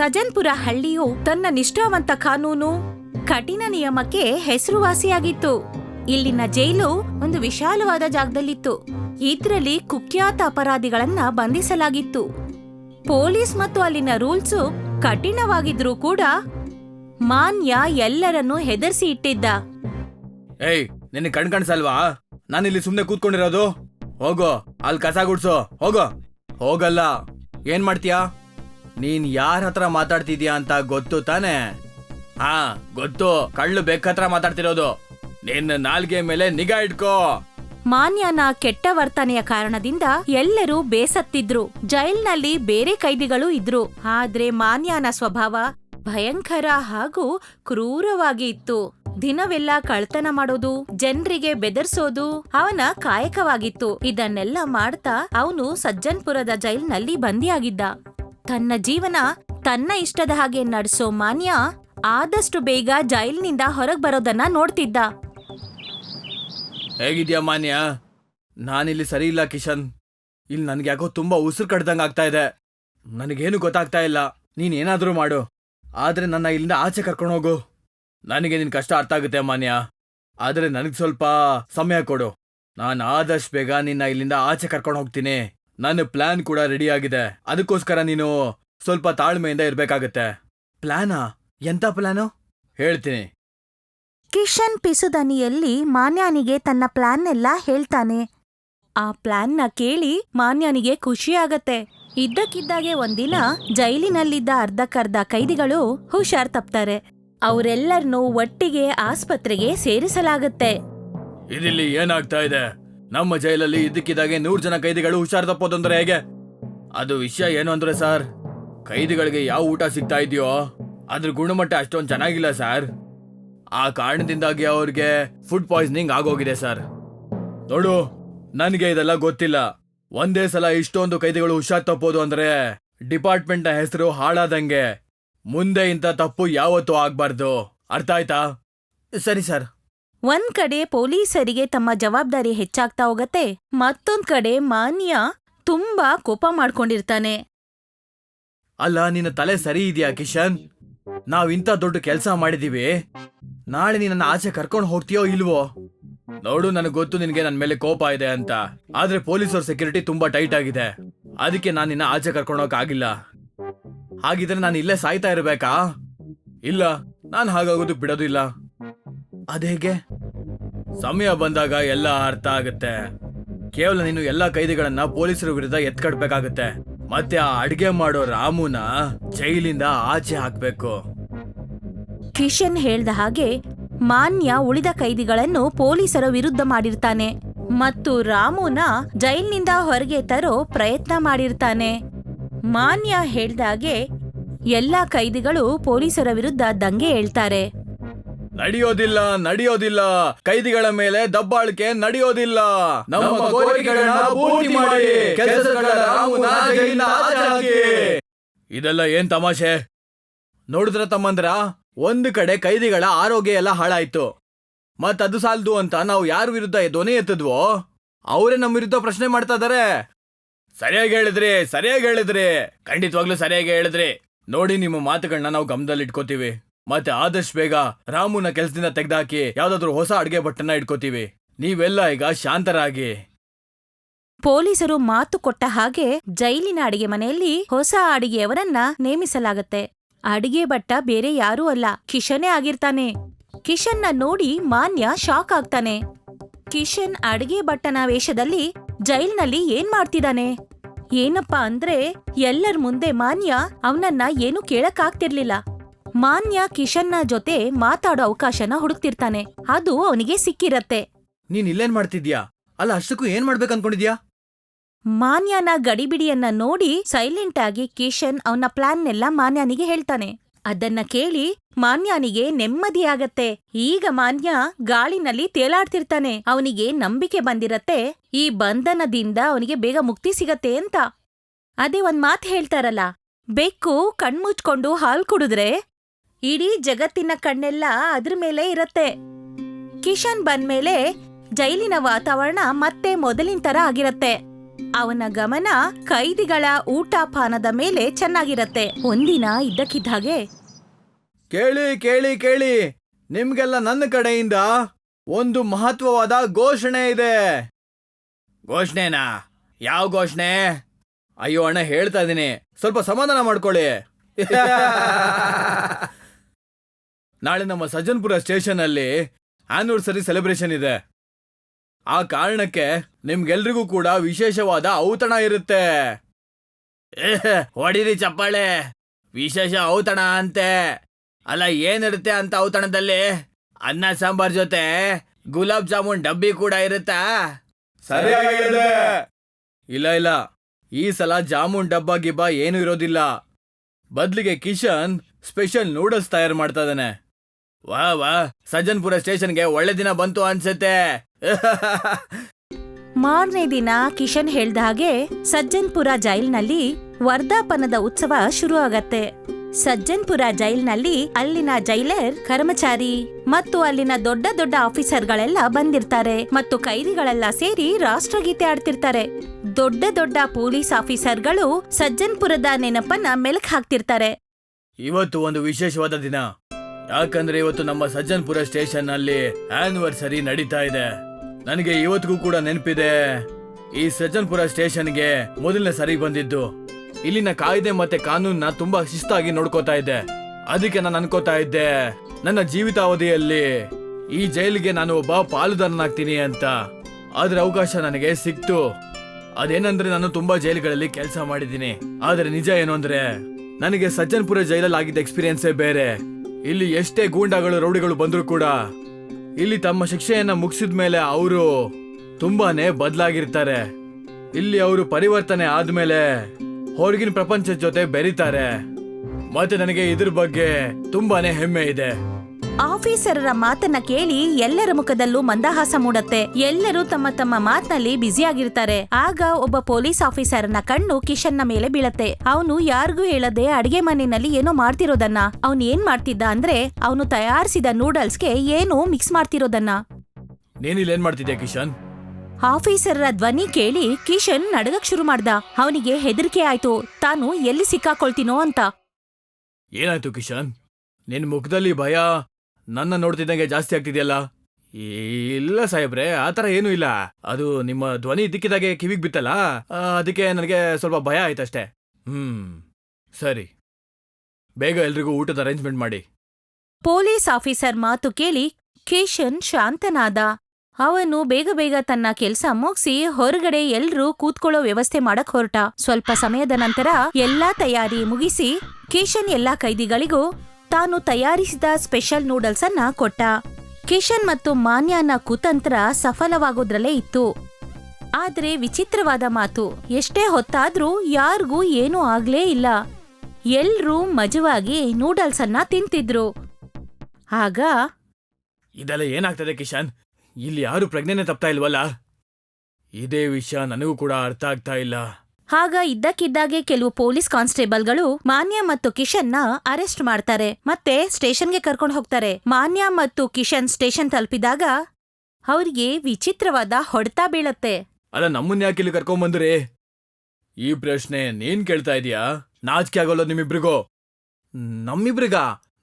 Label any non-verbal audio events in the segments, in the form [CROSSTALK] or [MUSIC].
ಸಜನ್ಪುರ ಹಳ್ಳಿಯು ತನ್ನ ನಿಷ್ಠಾವಂತ ಕಾನೂನು, ಕಠಿಣ ನಿಯಮಕ್ಕೆ ಹೆಸರುವಾಸಿಯಾಗಿತ್ತು. ಇಲ್ಲಿನ ಜೈಲು ಒಂದು ವಿಶಾಲವಾದ ಜಾಗದಲ್ಲಿತ್ತು. ಇದರಲ್ಲಿ ಕುಖ್ಯಾತ ಅಪರಾಧಿಗಳನ್ನ ಬಂಧಿಸಲಾಗಿತ್ತು. ಪೊಲೀಸ್ ಮತ್ತು ಅಲ್ಲಿನ ರೂಲ್ಸು ಕಠಿಣವಾಗಿದ್ರೂ ಕೂಡ ಮಾನ್ಯ ಎಲ್ಲರನ್ನೂ ಹೆದರ್ಸಿ ಇಟ್ಟಿದ್ದ. ಏಯ್, ನಿನ್ನ ಕಣ್ ಕಾಣಿಸಲ್ವಾ? ನಾನಿಲ್ಲಿ ಸುಮ್ಮನೆ ಕೂತ್ಕೊಂಡಿರೋದು. ಹೋಗೋ, ಅಲ್ಲಿ ಕಸ ಗುಡ್ಸೋ, ಹೋಗೋ. ಹೋಗಲ್ಲ. ಏನ್ ಮಾಡ್ತೀಯಾ? ನೀನ್ ಯಾರ ಹತ್ರ ಮಾತಾಡ್ತಿದ್ಯಾ ಅಂತ ಗೊತ್ತು ತಾನೆ? ಹಾ, ಗೊತ್ತು. ಕಳ್ಳು ಬೆಕ್ಕತ್ರ ಮಾತಾಡ್ತಿರೋದು. ನಿನ್ನ ನಾಲ್ಗೆ ಮೇಲೆ ನಿಗಾ ಇಟ್ಕೋ. ಮಾನ್ಯನ ಕೆಟ್ಟ ವರ್ತನೆಯ ಕಾರಣದಿಂದ ಎಲ್ಲರೂ ಬೇಸತ್ತಿದ್ರು. ಜೈಲ್ನಲ್ಲಿ ಬೇರೆ ಕೈದಿಗಳು ಇದ್ರು. ಆದ್ರೆ ಮಾನ್ಯನ ಸ್ವಭಾವ ಭಯಂಕರ ಹಾಗೂ ಕ್ರೂರವಾಗಿ ಇತ್ತು. ದಿನವೆಲ್ಲ ಕಳ್ತನ ಮಾಡೋದು, ಜನರಿಗೆ ಬೆದರ್ಸೋದು ಅವನ ಕಾಯಕವಾಗಿತ್ತು. ಇದನ್ನೆಲ್ಲ ಮಾಡ್ತಾ ಅವನು ಸಜ್ಜನ್ಪುರದ ಜೈಲ್ನಲ್ಲಿ ಬಂದಿಯಾಗಿದ್ದ. ತನ್ನ ಜೀವನ ತನ್ನ ಇಷ್ಟದ ಹಾಗೆ ನಡೆಸೋ ಮಾನ್ಯ ಆದಷ್ಟು ಬೇಗ ಜೈಲಿನಿಂದ ಹೊರಗ್ ಬರೋದನ್ನ ನೋಡ್ತಿದ್ದ. ಹೇಗಿದ್ಯಾ ಮಾನ್ಯ? ನಾನಿಲ್ಲಿ ಸರಿ ಇಲ್ಲ ಕಿಶನ್. ಇಲ್ಲಿ ನನ್ಗೆ ಯಾಕೋ ತುಂಬಾ ಉಸಿರು ಕಡ್ದಂಗ್ ಆಗ್ತಾ ಇದೆ. ನನಗೇನು ಗೊತ್ತಾಗ್ತಾ ಇಲ್ಲ. ನೀನ್ ಏನಾದ್ರೂ ಮಾಡು. ಆದ್ರೆ ನನ್ನ ಇಲ್ಲಿಂದ ಆಚೆ ಕರ್ಕೊಂಡು ಹೋಗು. ನನಗೆ ನಿನ್ ಕಷ್ಟ ಅರ್ಥ ಆಗುತ್ತೆ ಮಾನ್ಯ. ಆದ್ರೆ ನನಗ್ ಸ್ವಲ್ಪ ಸಮಯ ಕೊಡು. ನಾನು ಆದಷ್ಟು ಬೇಗ ನಿನ್ನ ಇಲ್ಲಿಂದ ಆಚೆ ಕರ್ಕೊಂಡು ಹೋಗ್ತೀನಿ. ನನ್ನ ಪ್ಲಾನ್ ಕೂಡ ರೆಡಿ ಆಗಿದೆ. ಅದಕ್ಕೋಸ್ಕರ ನೀನು ಸ್ವಲ್ಪ ತಾಳ್ಮೆಯಿಂದ ಇರ್ಬೇಕಾಗತ್ತೆ. ಪ್ಲಾನಾ? ಎಂತ ಪ್ಲಾನು? ಹೇಳ್ತೀನಿ. ಕಿಶನ್ ಪಿಸುದನಿಯಲ್ಲಿ ಮಾನ್ಯಾನಿಗೆ ತನ್ನ ಪ್ಲಾನ್ನೆಲ್ಲ ಹೇಳ್ತಾನೆ. ಆ ಪ್ಲಾನ್ನ ಕೇಳಿ ಮಾನ್ಯಾನಿಗೆ ಖುಷಿಯಾಗತ್ತೆ ಇದ್ದಕ್ಕಿದ್ದಾಗೆ ಒಂದಿನ ಜೈಲಿನಲ್ಲಿದ್ದ ಅರ್ಧಕ್ಕರ್ಧ ಕೈದಿಗಳು ಹುಷಾರ್ ತಪ್ತಾರೆ. ಅವರೆಲ್ಲರನ್ನೂ ಒಟ್ಟಿಗೆ ಆಸ್ಪತ್ರೆಗೆ ಸೇರಿಸಲಾಗತ್ತೆ. ಇದಿಲ್ಲಿ ಏನಾಗ್ತಾ ಇದೆ? ನಮ್ಮ ಜೈಲಲ್ಲಿ ಇದ್ದಕ್ಕಿದ್ದಾಗೆ ನೂರು ಜನ ಕೈದಿಗಳು ಹುಷಾರ್ ತಪ್ಪೋದಂದ್ರೆ ಹೇಗೆ? ಅದು ವಿಷಯ ಏನು ಅಂದ್ರೆ ಸರ್, ಕೈದಿಗಳಿಗೆ ಯಾವ ಊಟ ಸಿಗ್ತಾ ಇದೆಯೋ, ಅದ್ರ ಗುಣಮಟ್ಟ ಅಷ್ಟೊಂದು ಚೆನ್ನಾಗಿಲ್ಲ ಸರ್. ಆ ಕಾರಣದಿಂದಾಗಿ ಅವ್ರಿಗೆ ಫುಡ್ ಪಾಯ್ಸನಿಂಗ್ ಆಗೋಗಿದೆ ಸರ್. ನೋಡು, ನನಗೆ ಇದೆಲ್ಲ ಗೊತ್ತಿಲ್ಲ. ಒಂದೇ ಸಲ ಇಷ್ಟೊಂದು ಕೈದಿಗಳು ಹುಷಾರ್ ತಪ್ಪೋದು ಅಂದ್ರೆ ಡಿಪಾರ್ಟ್ಮೆಂಟ್ನ ಹೆಸರು ಹಾಳಾದಂಗೆ. ಮುಂದೆ ಇಂಥ ತಪ್ಪು ಯಾವತ್ತೂ ಆಗ್ಬಾರ್ದು. ಅರ್ಥ ಆಯ್ತಾ? ಸರಿ ಸರ್. ಒಂದ್ ಕಡೆ ಪೊಲೀಸರಿಗೆ ತಮ್ಮ ಜವಾಬ್ದಾರಿ ಹೆಚ್ಚಾಗ್ತಾ ಹೋಗತ್ತೆ, ಮತ್ತೊಂದ್ ಕಡೆ ಮಾನ್ಯ ತುಂಬಾ ಕೋಪ ಮಾಡ್ಕೊಂಡಿರ್ತಾನೆ. ಅಲ್ಲ, ನಿನ್ನ ತಲೆ ಸರಿ ಇದೆಯಾ ಕಿಶನ್? ನಾವ್ ಇಂಥ ದೊಡ್ಡ ಕೆಲಸ ಮಾಡಿದೀವಿ. ನಾಳೆ ನಿನ್ನ ಆಚೆ ಕರ್ಕೊಂಡು ಹೋಗ್ತೀಯೋ ಇಲ್ವೋ? ನೋಡು, ನನಗೆ ಗೊತ್ತು ನಿನಗೆ ನನ್ನ ಮೇಲೆ ಕೋಪ ಇದೆ ಅಂತ. ಆದ್ರೆ ಪೊಲೀಸರ ಸೆಕ್ಯೂರಿಟಿ ತುಂಬಾ ಟೈಟ್ ಆಗಿದೆ. ಅದಕ್ಕೆ ನಾನು ನಿನ್ನ ಆಚೆ ಕರ್ಕೊಂಡು ಹೋಗಕ್ಕಾಗಿಲ್ಲ ಹಾಗಿದ್ರೆ ನಾನು ಇಲ್ಲೇ ಸಾಯ್ತಾ ಇರ್ಬೇಕಾ? ಇಲ್ಲ, ನಾನು ಹಾಗಾಗೋದು ಬಿಡೋದಿಲ್ಲ. ಅದೇಗೆ ಸಮಯ ಬಂದಾಗ ಎಲ್ಲ ಅರ್ಥ ಆಗುತ್ತೆ. ಕೇವಲ ನೀನು ಎಲ್ಲಾ ಕೈದಿಗಳನ್ನ ಪೊಲೀಸರ ವಿರುದ್ಧ ಎತ್ಕಡ್ಬೇಕಾಗತ್ತೆ. ಮತ್ತೆ ಆ ಅಡ್ಗೆ ಮಾಡೋ ರಾಮುನ ಜೈಲಿಂದ ಆಚೆ ಹಾಕ್ಬೇಕು. ಕಿಶನ್ ಹೇಳ್ದ ಹಾಗೆ ಮಾನ್ಯ ಉಳಿದ ಕೈದಿಗಳನ್ನು ಪೊಲೀಸರ ವಿರುದ್ಧ ಮಾಡಿರ್ತಾನೆ. ಮತ್ತು ರಾಮುನ ಜೈಲಿನಿಂದ ಹೊರಗೆ ತರೋ ಪ್ರಯತ್ನ ಮಾಡಿರ್ತಾನೆ. ಮಾನ್ಯ ಹೇಳ್ದಾಗೆ ಎಲ್ಲ ಕೈದಿಗಳು ಪೊಲೀಸರ ವಿರುದ್ಧ ದಂಗೆ ಹೇಳ್ತಾರೆ. ನಡೆಯೋದಿಲ್ಲ ನಡೆಯೋದಿಲ್ಲ. ಕೈದಿಗಳ ಮೇಲೆ ದಬ್ಬಾಳಿಕೆ ನಡೆಯೋದಿಲ್ಲ. ನಮ್ಮ ಕೋರಿಕೆಗಳನ್ನ ಪೂರ್ತಿ ಮಾಡಿ. ಆಚೆ ಹಾಕಿ. ಇದೆಲ್ಲ ಏನ್ ತಮಾಷೆ? ನೋಡಿದ್ರ ತಮ್ಮಂದ್ರ? ಒಂದು ಕಡೆ ಕೈದಿಗಳ ಆರೋಗ್ಯ ಎಲ್ಲ ಹಾಳಾಯ್ತು. ಮತ್ ಅದು ಸಾಲದು ಅಂತ ನಾವು ಯಾರ ವಿರುದ್ಧ ಧ್ವನಿ ಎತ್ತಿದ್ವೋ? ಅವರೇ ನಮ್ಮ ವಿರುದ್ಧ ಪ್ರಶ್ನೆ ಮಾಡ್ತಾ ಇದಾರೆ. ಸರಿಯಾಗಿ ಹೇಳಿದ್ರಿ ಸರಿಯಾಗಿ ಹೇಳಿದ್ರಿ. ಖಂಡಿತವಾಗ್ಲೂ ಸರಿಯಾಗಿ ಹೇಳಿದ್ರಿ. ನೋಡಿ ನಿಮ್ಮ ಮಾತುಗಳನ್ನ ನಾವು ಗಮನದಲ್ಲಿ ಇಟ್ಕೋತೀವಿ ಮತ್ತೆ ಆದಷ್ಟು ಬೇಗ ರಾಮುನ ಕೆಲಸದಿಂದ ತೆಗೆದಾಕಿ ಯಾವ್ದಾದ್ರು ಹೊಸ ಅಡ್ಗೆ ಭಟ್ಟನ್ನ ಇಟ್ಕೋತೀವಿ. ನೀವೆಲ್ಲ ಈಗ ಶಾಂತರಾಗಿ. ಪೊಲೀಸರು ಮಾತು ಕೊಟ್ಟ ಹಾಗೆ ಜೈಲಿನ ಅಡಿಗೆ ಮನೆಯಲ್ಲಿ ಹೊಸ ಅಡಿಗೆಯವರನ್ನ ನೇಮಿಸಲಾಗತ್ತೆ. ಅಡಿಗೆ ಭಟ್ಟ ಬೇರೆ ಯಾರೂ ಅಲ್ಲ, ಕಿಶನೇ ಆಗಿರ್ತಾನೆ. ಕಿಶನ್ನ ನೋಡಿ ಮಾನ್ಯ ಶಾಕ್ ಆಗ್ತಾನೆ. ಕಿಶನ್ ಅಡಿಗೆ ಭಟ್ಟನ ವೇಷದಲ್ಲಿ ಜೈಲ್ನಲ್ಲಿ ಏನ್ ಮಾಡ್ತಿದ್ದಾನೆ ಏನಪ್ಪಾ ಅಂದ್ರೆ ಎಲ್ಲರ ಮುಂದೆ ಮಾನ್ಯ ಅವನನ್ನ ಏನು ಕೇಳಕ್ಕಾಗ್ತಿರ್ಲಿಲ್ಲ. ಮಾನ್ಯ ಕಿಶನ್ನ ಜೊತೆ ಮಾತಾಡೋ ಅವಕಾಶನ ಹುಡುಕ್ತಿರ್ತಾನೆ. ಅದು ಅವನಿಗೆ ಸಿಕ್ಕಿರತ್ತೆ. ನೀನ್ ಇಲ್ಲೇನ್ ಮಾಡ್ತಿದ್ಯಾ? ಅಲ್ಲ ಅಷ್ಟಕ್ಕೂ ಏನ್ ಮಾಡ್ಬೇಕು ಅನ್ಕೊಂಡಿದ್ಯಾ? ಮಾನ್ಯನ ಗಡಿಬಿಡಿಯನ್ನ ನೋಡಿ ಸೈಲೆಂಟ್ ಆಗಿ ಕಿಶನ್ ಅವನ ಪ್ಲಾನ್ನೆಲ್ಲ ಮಾನ್ಯನಿಗೆ ಹೇಳ್ತಾನೆ. ಅದನ್ನ ಕೇಳಿ ಮಾನ್ಯನಿಗೆ ನೆಮ್ಮದಿಯಾಗತ್ತೆ ಈಗ ಮಾನ್ಯ ಗಾಳಿನಲ್ಲಿ ತೇಲಾಡ್ತಿರ್ತಾನೆ. ಅವನಿಗೆ ನಂಬಿಕೆ ಬಂದಿರತ್ತೆ. ಈ ಬಂಧನದಿಂದ ಅವನಿಗೆ ಬೇಗ ಮುಕ್ತಿ ಸಿಗತ್ತೆ ಅಂತ. ಅದೇ ಒಂದ್ ಮಾತ್ ಹೇಳ್ತಾರಲ್ಲ ಬೆಕ್ಕು ಕಣ್ಮುಚ್ಕೊಂಡು ಹಾಲ್ ಕುಡಿದ್ರೆ ಇಡೀ ಜಗತ್ತಿನ ಕಣ್ಣೆಲ್ಲ ಅದ್ರ ಮೇಲೆ ಇರತ್ತೆ. ಕಿಶನ್ ಬಂದ್ಮೇಲೆ ಜೈಲಿನ ವಾತಾವರಣ ಮತ್ತೆ ಮೊದಲಿನ ತರ ಆಗಿರತ್ತೆ. ಅವನ ಗಮನ ಕೈದಿಗಳ ಊಟ ಪಾನದ ಮೇಲೆ ಚೆನ್ನಾಗಿರತ್ತೆ. ಒಂದಿನ ಇದ್ದಕ್ಕಿದ್ದ ಹಾಗೆ. ಕೇಳಿ ಕೇಳಿ ಕೇಳಿ. ನಿಮ್ಗೆಲ್ಲ ನನ್ನ ಕಡೆಯಿಂದ ಒಂದು ಮಹತ್ವವಾದ ಘೋಷಣೆ ಇದೆ. ಘೋಷಣೆನಾ? ಯಾವ ಘೋಷಣೆ? ಅಯ್ಯೋ ಅಣ್ಣ, ಹೇಳ್ತಾ ಇದ್ದೀನಿ. ಸ್ವಲ್ಪ ಸಮಾಧಾನ ಮಾಡ್ಕೊಳ್ಳಿ. [LAUGHS] ನಾಳೆ ನಮ್ಮ ಸಜ್ಜನ್ಪುರ ಸ್ಟೇಷನ್ ಅಲ್ಲಿ ಆನಿವರ್ಸರಿ ಸೆಲೆಬ್ರೇಷನ್ ಇದೆ. ಆ ಕಾರಣಕ್ಕೆ ನಿಮ್ಗೆಲ್ರಿಗೂ ಕೂಡ ವಿಶೇಷವಾದ ಔತಣ ಇರುತ್ತೆ. [LAUGHS] ಹೊಡಿರಿ ಚಪ್ಪಾಳೆ. ವಿಶೇಷ ಔತಣ ಅಂತೆ. ಅಲ್ಲ, ಏನಿರುತ್ತೆ ಅಂತ ಔತಣದಲ್ಲಿ? ಅನ್ನ, ಸಾಂಬಾರ್ ಜೊತೆ ಗುಲಾಬ್ ಜಾಮೂನ್ ಡಬ್ಬಿ ಕೂಡ ಇರುತ್ತಾ? ಇಲ್ಲ ಇಲ್ಲ. ಈ ಸಲ ಜಾಮೂನ್ ಡಬ್ಬ, ಗಿಬ್ಬ ಏನು ಇರೋದಿಲ್ಲ. ಬದ್ಲಿಗೆ ಕಿಶನ್ ಸ್ಪೆಷಲ್ ನೂಡಲ್ಸ್ ತಯಾರು ಮಾಡ್ತಾ ಇದ್ದಾನೆ. ವಾ ವಾ. ಸಜ್ಜನ್ಪುರ ಸ್ಟೇಷನ್ಗೆ ಒಳ್ಳೆ ದಿನ ಬಂತು ಅನ್ಸುತ್ತೆ. ಮಾರನೇ ದಿನ ಕಿಶನ್ ಹೇಳ್ದ ಹಾಗೆ ಸಜ್ಜನ್ಪುರ ಜೈಲ್ನಲ್ಲಿ ವರ್ಧಾಪನದ ಉತ್ಸವ ಶುರು ಆಗತ್ತೆ ಸಜ್ಜನ್ಪುರ ಜೈಲ್ನಲ್ಲಿ ಅಲ್ಲಿನ ಜೈಲರ್ ಕರ್ಮಚಾರಿ ಮತ್ತು ಅಲ್ಲಿನ ದೊಡ್ಡ ದೊಡ್ಡ ಆಫೀಸರ್ಗಳೆಲ್ಲ ಬಂದಿರ್ತಾರೆ ಮತ್ತು ಕೈದಿಗಳೆಲ್ಲ ಸೇರಿ ರಾಷ್ಟ್ರಗೀತೆ ಆಡ್ತಿರ್ತಾರೆ. ದೊಡ್ಡ ದೊಡ್ಡ ಪೊಲೀಸ್ ಆಫೀಸರ್ಗಳು ಸಜ್ಜನ್ಪುರದ ನೆನಪನ್ನ ಮೆಲುಕು ಹಾಕ್ತಿರ್ತಾರೆ. ಇವತ್ತು ಒಂದು ವಿಶೇಷವಾದ ದಿನ. ಯಾಕಂದ್ರೆ ಇವತ್ತು ನಮ್ಮ ಸಜ್ಜನ್ಪುರ ಸ್ಟೇಷನ್ ಅಲ್ಲಿ ಆನಿವರ್ಸರಿ ನಡೀತಾ ಇದೆ. ನನಗೆ ಇವತ್ತಿಗೂ ಕೂಡ ನೆನಪಿದೆ. ಈ ಸಜ್ಜನ್ಪುರ ಸ್ಟೇಷನ್ಗೆ ಮೊದಲನೇ ಸರಿ ಬಂದಿದ್ದು. ಇಲ್ಲಿನ ಕಾಯ್ದೆ ಮತ್ತೆ ಕಾನೂನನ್ನ ತುಂಬಾ ಶಿಸ್ತಾಗಿ ನೋಡ್ಕೋತಾ ಇದ್ದೆ. ಅದಕ್ಕೆ ನಾನು ಅನ್ಕೋತಾ ಇದ್ದೆ, ನನ್ನ ಜೀವಿತಾವಧಿಯಲ್ಲಿ ಈ ಜೈಲಿಗೆ ನಾನು ಒಬ್ಬ ಪಾಲುದಾರನಾಗ್ತೀನಿ ಅಂತ. ಆದ್ರೆ ಅವಕಾಶ ನನಗೆ ಸಿಕ್ತು. ಅದೇನಂದ್ರೆ ನಾನು ತುಂಬಾ ಜೈಲುಗಳಲ್ಲಿ ಕೆಲಸ ಮಾಡಿದ್ದೀನಿ. ಆದ್ರೆ ನಿಜ ಏನು ಅಂದ್ರೆ, ನನಗೆ ಸಜ್ಜನ್ಪುರ ಜೈಲಲ್ಲಿ ಆಗಿದ್ದ ಎಕ್ಸ್ಪೀರಿಯನ್ಸೇ ಬೇರೆ. ಇಲ್ಲಿ ಎಷ್ಟೇ ಗೂಂಡಾಗಳು ರೌಡಿಗಳು ಬಂದರೂ ಕೂಡ ಇಲ್ಲಿ ತಮ್ಮ ಶಿಕ್ಷೆಯನ್ನ ಮುಗಿಸಿದ ಮೇಲೆ ಅವರು ತುಂಬಾನೇ ಬದಲಾಗಿರ್ತಾರೆ. ಇಲ್ಲಿ ಅವರು ಪರಿವರ್ತನೆ ಆದ್ಮೇಲೆ ಹೊರಗಿನ ಪ್ರಪಂಚದ ಜೊತೆ ಬೆರೀತಾರೆ. ಮತ್ತೆ ನನಗೆ ಇದ್ರ ಬಗ್ಗೆ ತುಂಬಾನೇ ಹೆಮ್ಮೆ ಇದೆ. ಆಫೀಸರರ ಮಾತನ್ನ ಕೇಳಿ ಎಲ್ಲರ ಮುಖದಲ್ಲೂ ಮಂದಹಾಸ ಮೂಡತ್ತೆ. ಎಲ್ಲರೂ ತಮ್ಮ ತಮ್ಮ ಮಾತ್ನಲ್ಲಿ ಬ್ಯುಸಿಯಾಗಿರ್ತಾರೆ ಆಗ ಒಬ್ಬ ಪೊಲೀಸ್ ಆಫೀಸರ್ನ ಕಣ್ಣು ಕಿಶನ್ನ ಮೇಲೆ ಬೀಳತ್ತೆ. ಅವನು ಯಾರಿಗೂ ಹೇಳದೆ ಅಡಿಗೆ ಮನೆಯಲ್ಲಿ ಏನೋ ಮಾಡ್ತಿರೋದನ್ನ. ಅವನು ಏನ್ ಮಾಡ್ತಿದ್ದ ಅಂದ್ರೆ ಅವನು ತಯಾರಿಸಿದ ನೂಡಲ್ಸ್ಗೆ ಏನೋ ಮಿಕ್ಸ್ ಮಾಡ್ತಿರೋದನ್ನ. ಏನ್ ಮಾಡ್ತಿದ್ಯಾ ಕಿಶನ್? ಆಫೀಸರ್ರ ಧ್ವನಿ ಕೇಳಿ ಕಿಶನ್ ನಡಗಕ್ ಶುರು ಮಾಡ್ದ. ಅವನಿಗೆ ಹೆದರಿಕೆ ಆಯ್ತು. ತಾನು ಎಲ್ಲಿ ಸಿಕ್ಕಾಕೊಳ್ತೀನೋ ಅಂತ. ಏನಾಯ್ತು ಕಿಶನ್? ನಿನ್ ಮುಖದಲ್ಲಿ ಭಯ ನನ್ನ ನೋಡ್ತಿದ್ದಂಗೆ ಜಾಸ್ತಿ ಆಗ್ತಿದೆಯಲ್ಲ? ಇಲ್ಲ ಸಾಹೇಬ್ರೆ ಆತರ ಏನೂ ಇಲ್ಲ. ಅದು ನಿಮ್ಮ ಧ್ವನಿ ದಿಕ್ಕಿದಾಗೆ ಕಿವಿಗ್ ಬಿತ್ತಲ್ಲ? ಆ, ಅದಕ್ಕೆ ನನಗೆ ಸ್ವಲ್ಪ ಭಯ ಆಯ್ತಷ್ಟೇ. ಹ್ಮ್ ಸರಿ. ಬೇಗ ಎಲ್ರಿಗೂ ಊಟದ ಅರೇಂಜ್ಮೆಂಟ್ ಮಾಡಿ. ಪೊಲೀಸ್ ಆಫೀಸರ್ ಮಾತು ಕೇಳಿ ಕೇಶನ್ ಶಾಂತನಾದ. ಅವನು ಬೇಗ ಬೇಗ ತನ್ನ ಕೆಲ್ಸ ಮುಗಿಸಿ ಹೊರಗಡೆ ಎಲ್ರೂ ಕೂತ್ಕೊಳ್ಳೋ ವ್ಯವಸ್ಥೆ ಮಾಡಕ್ ಹೊರಟ. ಸ್ವಲ್ಪ ಸಮಯದ ನಂತರ ಎಲ್ಲಾ ತಯಾರಿ ಮುಗಿಸಿ ಕೇಶನ್ ಎಲ್ಲಾ ಕೈದಿಗಳಿಗೂ ತಾನು ತಯಾರಿಸಿದ ಸ್ಪೆಷಲ್ ನೂಡಲ್ಸ್ ಅನ್ನ ಕೊಟ್ಟ. ಕಿಶನ್ ಮತ್ತು ಮಾನ್ಯನ ಕುತಂತ್ರ ಸಫಲವಾಗೋದ್ರಲ್ಲೇ ಇತ್ತು. ಆದ್ರೆ ವಿಚಿತ್ರವಾದ ಮಾತು, ಎಷ್ಟೇ ಹೊತ್ತಾದ್ರೂ ಯಾರಿಗೂ ಏನೂ ಆಗ್ಲೇ ಇಲ್ಲ. ಎಲ್ರೂ ಮಜವಾಗಿ ನೂಡಲ್ಸ್ ಅನ್ನ ತಿಂತಿದ್ರು. ಆಗ, ಇದೆಲ್ಲ ಏನಾಗ್ತದೆ ಕಿಶನ್? ಇಲ್ಲಿ ಯಾರು ಪ್ರಜ್ಞೆನೆ ತಪ್ತಾ ಇಲ್ವಲ್ಲ? ಇದೇ ವಿಷಯ ನನಗೂ ಕೂಡ ಅರ್ಥ ಆಗ್ತಾ ಇಲ್ಲ. ಆಗ ಇದ್ದಕ್ಕಿದ್ದಾಗೆ ಕೆಲವು ಪೊಲೀಸ್ ಕಾನ್ಸ್ಟೇಬಲ್ಗಳು ಮಾನ್ಯ ಮತ್ತು ಕಿಶನ್ನ ಅರೆಸ್ಟ್ ಮಾಡ್ತಾರೆ. ಮತ್ತೆ ಸ್ಟೇಷನ್ಗೆ ಕರ್ಕೊಂಡು ಹೋಗ್ತಾರೆ. ಮಾನ್ಯ ಮತ್ತು ಕಿಶನ್ ಸ್ಟೇಷನ್ ತಲುಪಿದಾಗ ಅವ್ರಿಗೆ ವಿಚಿತ್ರವಾದ ಹೊಡೆತ ಬೀಳತ್ತೆ. ಅಲ್ಲ, ನಮ್ಮನ್ನ ಯಾಕೆ ಇಲ್ಲಿ ಕರ್ಕೊಂಬಂದ್ರಿ ಈ ಪ್ರಶ್ನೆ ನೀನ್ ಕೇಳ್ತಾ ಇದೀಯಾ? ನಾಚಿಕೆ ಆಗೋಲ್ಲ ನಿಮ್ಮಿಬ್ರಿಗೂ. ನಮ್ಮಿಬ್ರಿಗ?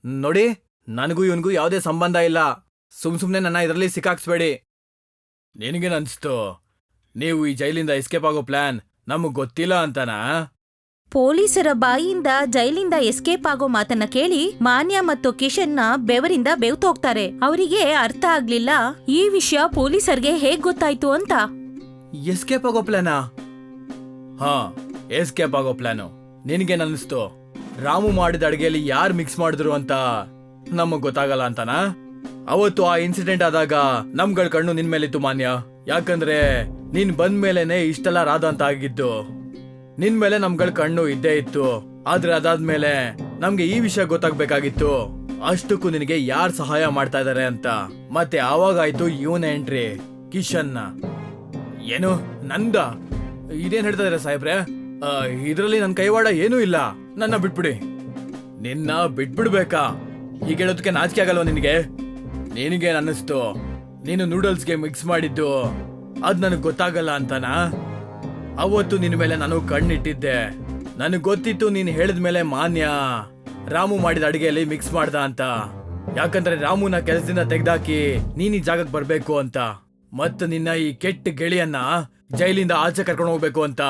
ನೋಡಿ, ನನಗೂ ಇವನ್ಗೂ ಯಾವುದೇ ಸಂಬಂಧ ಇಲ್ಲ. ಸುಮ್ ಸುಮ್ನೆ ನನ್ನ ಇದರಲ್ಲಿ ಸಿಕ್ಕಾಕ್ಸ್ಬೇಡಿ. ನಿನಗೇನ್ ಅನ್ಸ್ತು? ನೀವು ಈ ಜೈಲಿಂದ ಎಸ್ಕೇಪ್ ಆಗೋ ಪ್ಲಾನ್ ನಮಗ್ ಗೊತ್ತಿಲ್ಲ ಅಂತನಾ? ಪೊಲೀಸರ ಬಾಯಿಯಿಂದ ಜೈಲಿಂದ ಎಸ್ಕೇಪ್ ಆಗೋ ಮಾತನ್ನ ಕೇಳಿ ಮಾನ್ಯ ಮತ್ತು ಕಿಶನ್ನ ಬೆವರಿಂದ ಬೆವ್ತೋಗ್ತಾರೆ. ಅವರಿಗೆ ಅರ್ಥ ಆಗ್ಲಿಲ್ಲ ಈ ವಿಷಯ ಪೊಲೀಸರ್ಗೆ ಹೇಗ್ ಗೊತ್ತಾಯ್ತು ಅಂತ. ಎಸ್ಕೇಪ್ ಆಗೋ ಪ್ಲಾನಾ? ಹಾ ಎಸ್ಕೇಪ್ ಆಗೋ ಪ್ಲಾನು. ನಿನಗೇನ್ ಅನಿಸ್ತು ರಾಮು ಮಾಡಿದ ಅಡಿಗೆಯಲ್ಲಿ ಯಾರು ಮಿಕ್ಸ್ ಮಾಡಿದ್ರು ಅಂತ ನಮಗ್ ಗೊತ್ತಾಗಲ್ಲ ಅಂತನಾ? ಅವತ್ತು ಆ ಇನ್ಸಿಡೆಂಟ್ ಆದಾಗ ನಮ್ಗಳ ಕಣ್ಣು ನಿನ್ ಮೇಲಿತ್ತು ಮಾನ್ಯ. ಯಾಕಂದ್ರೆ ನೀನ್ ಬಂದ ಮೇಲೆನೆ ಇಷ್ಟೆಲ್ಲ ರಾಧ ಅಂತ ಆಗಿದ್ದು ನಿನ್ ಮೇಲೆ ನಮ್ಗಳ ಕಣ್ಣು ಇದ್ದೇ ಇತ್ತು. ಆದ್ರೆ ಅದಾದ್ಮೇಲೆ ನಮ್ಗೆ ಈ ವಿಷಯ ಗೊತ್ತಾಗ್ಬೇಕಾಗಿತ್ತು. ಅಷ್ಟಕ್ಕೂ ನಿನಗೆ ಯಾರು ಸಹಾಯ ಮಾಡ್ತಾ ಇದಾರೆ ಅಂತ. ಮತ್ತೆ ಆವಾಗಾಯ್ತು ಇವನ ಎಂಟ್ರಿ ಕಿಶನ್ನ ಏನು? ನಂದ ಇದೇನ್ ಹೇಳ್ತಾ ಇದಾರೆ ಸಾಹೇಬ್ರೆ? ಇದರಲ್ಲಿ ನನ್ನ ನನ್ ಕೈವಾಡ ಏನೂ ಇಲ್ಲ. ನನ್ನ ಬಿಟ್ಬಿಡಿ. ನಿನ್ನ ಬಿಟ್ಬಿಡ್ಬೇಕಾ? ಈಗ ಹೇಳೋದಕ್ಕೆ ನಾಚಿಕೆ ಆಗಲ್ವಾ ನಿನಗೆ? ನಿನಗೇನ್ ಅನ್ನಿಸ್ತು? ನೀನು ನೂಡಲ್ಸ್ಗೆ ಮಿಕ್ಸ್ ಮಾಡಿದ್ದು, ಅದು ನನಗೆ ಗೊತ್ತಾಗಲ್ಲ ಅಂತನಾ? ಅವತ್ತು ನಿನ್ನ ಮೇಲೆ ನಾನು ಕಣ್ಣಿಟ್ಟಿದ್ದೆ. ನನಗೆ ಗೊತ್ತಿತ್ತು ನೀನು ಹೇಳಿದ ಮೇಲೆ ಮಾನ್ಯ. ರಾಮು ಮಾಡಿದ ಅಡಿಗೆಯಲ್ಲಿ ಮಿಕ್ಸ್ ಮಾಡ್ದ ಅಂತ. ಯಾಕಂದ್ರೆ ರಾಮುನ ಕೆಲಸದಿಂದ ತೆಗ್ದಾಕಿ ನೀನ್ ಈ ಜಾಗಕ್ಕೆ ಬರಬೇಕು ಅಂತ. ಮತ್ತ ನಿನ್ನ ಈ ಕೆಟ್ಟ ಗೆಳೆಯನ್ನ ಜೈಲಿಂದ ಆಚೆ ಕರ್ಕೊಂಡು ಹೋಗ್ಬೇಕು ಅಂತ.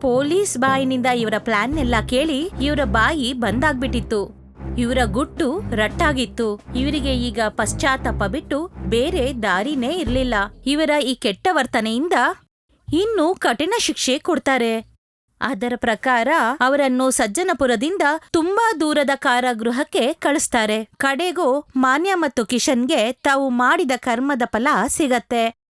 ಪೊಲೀಸ್ ಬಾಯಿನಿಂದ ಇವರ ಪ್ಲಾನ್ ಎಲ್ಲ ಕೇಳಿ ಇವರ ಬಾಯಿ ಬಂದಾಗ್ಬಿಟ್ಟಿತ್ತು. ಇವರ ಗುಟ್ಟು ರಟ್ಟಾಗಿತ್ತು. ಇವರಿಗೆ ಈಗ ಪಶ್ಚಾತ್ತಾಪ ಬಿಟ್ಟು ಬೇರೆ ದಾರಿನೇ ಇರಲಿಲ್ಲ. ಇವರ ಈ ಕೆಟ್ಟ ವರ್ತನೆಯಿಂದ ಇನ್ನು ಕಠಿಣ ಶಿಕ್ಷೆ ಕೊಡ್ತಾರೆ. ಅದರ ಪ್ರಕಾರ ಅವರನ್ನು ಸಜ್ಜನಪುರದಿಂದ ತುಂಬಾ ದೂರದ ಕಾರಾಗೃಹಕ್ಕೆ ಕಳಿಸ್ತಾರೆ. ಕಡೆಗೂ ಮಾನ್ಯ ಮತ್ತು ಕಿಶನ್ಗೆ ತಾವು ಮಾಡಿದ ಕರ್ಮದ ಫಲ ಸಿಗತ್ತೆ.